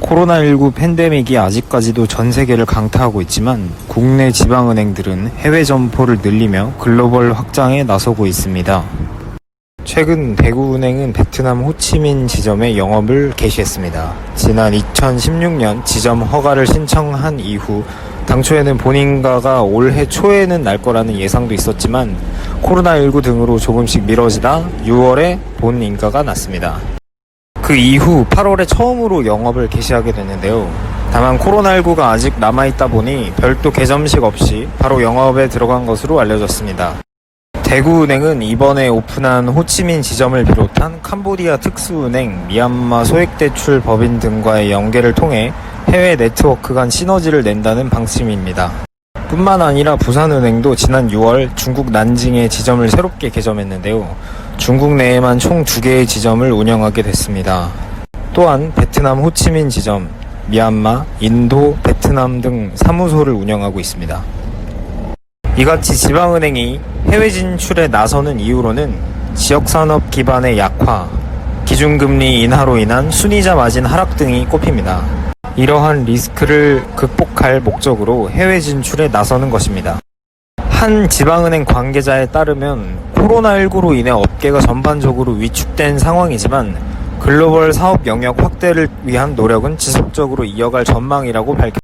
코로나19 팬데믹이 아직까지도 전 세계를 강타하고 있지만 국내 지방은행들은 해외 점포를 늘리며 글로벌 확장에 나서고 있습니다. 최근 대구은행은 베트남 호치민 지점에 영업을 개시했습니다. 지난 2016년 지점 허가를 신청한 이후 당초에는 본인가가 올해 초에는 날 거라는 예상도 있었지만 코로나19 등으로 조금씩 미뤄지다 6월에 본 인가가 났습니다. 그 이후 8월에 처음으로 영업을 개시하게 됐는데요. 다만 코로나19가 아직 남아있다 보니 별도 개점식 없이 바로 영업에 들어간 것으로 알려졌습니다. 대구은행은 이번에 오픈한 호치민 지점을 비롯한 캄보디아 특수은행, 미얀마 소액대출 법인 등과의 연계를 통해 해외 네트워크 간 시너지를 낸다는 방침입니다. 뿐만 아니라 부산은행도 지난 6월 중국 난징에 지점을 새롭게 개점했는데요. 중국 내에만 총 2개의 지점을 운영하게 됐습니다. 또한 베트남 호치민 지점, 미얀마, 인도, 베트남 등 사무소를 운영하고 있습니다. 이같이 지방은행이 해외 진출에 나서는 이유로는 지역산업 기반의 약화, 기준금리 인하로 인한 순이자 마진 하락 등이 꼽힙니다. 이러한 리스크를 극복할 목적으로 해외 진출에 나서는 것입니다. 한 지방은행 관계자에 따르면 코로나19로 인해 업계가 전반적으로 위축된 상황이지만 글로벌 사업 영역 확대를 위한 노력은 지속적으로 이어갈 전망이라고 밝혔습니다.